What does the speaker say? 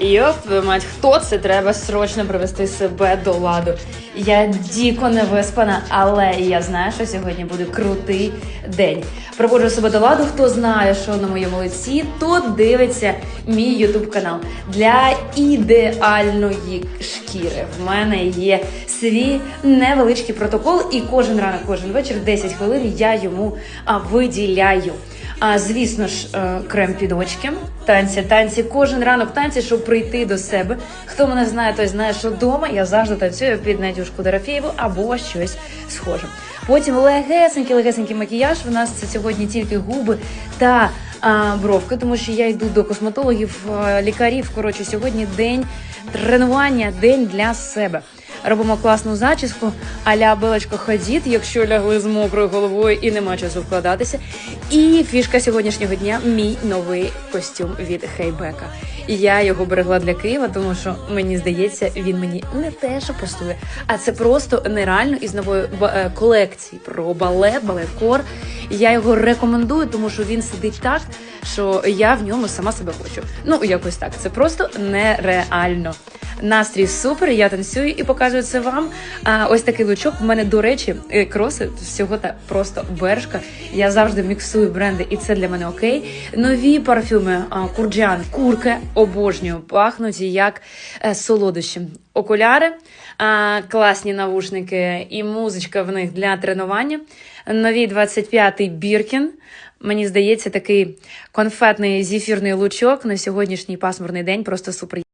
Йоп, твою мать, хто це? Треба срочно привести себе до ладу. Я діко не виспана, але я знаю, що сьогодні буде крутий день. Проводжу себе до ладу. Хто знає, що на моєму лиці, то дивиться мій ютуб канал для ідеальної шкіри. В мене є свій невеличкий протокол, і кожен ранок, кожен вечір, 10 хвилин я йому виділяю. А звісно ж, е, крем під очки, танці, танці, кожен ранок танці, щоб прийти до себе. Хто мене знає, той знає, що вдома я завжди танцюю під Надюшку Дорофєєву або щось схоже. Потім легесенький, легесенький макіяж. У нас це сьогодні тільки губи та бровки, тому що я йду до косметологів, е, лікарів. Коротше, сьогодні день тренування, день для себе. Робимо класну зачіску, аля Белочка ходіт, якщо лягли з мокрою головою і нема часу вкладатися. І фішка сьогоднішнього дня мій новий костюм від Хейбека. Я його берегла для Києва, тому що мені здається, він мені не те, що пасує, а це просто нереально із нової е, колекції про балет, балет-кор. Я його рекомендую, тому що він сидить так, що я в ньому сама себе хочу. Ну якось так. Це просто нереально. Настрій супер, я танцюю і показую це вам. А ось такий лучок. В мене, до речі, е, кроси всього та просто бершка. Я завжди міксую бренди, і це для мене окей. Нові парфюми Курджан, курки обожнюю, пахнуть як е, солодощі. Окуляри, класні навушники і музичка в них для тренування. Нові 25-й Біркін. Мені здається, такий конфетний зефірний лучок на сьогоднішній пасмурний день просто супер.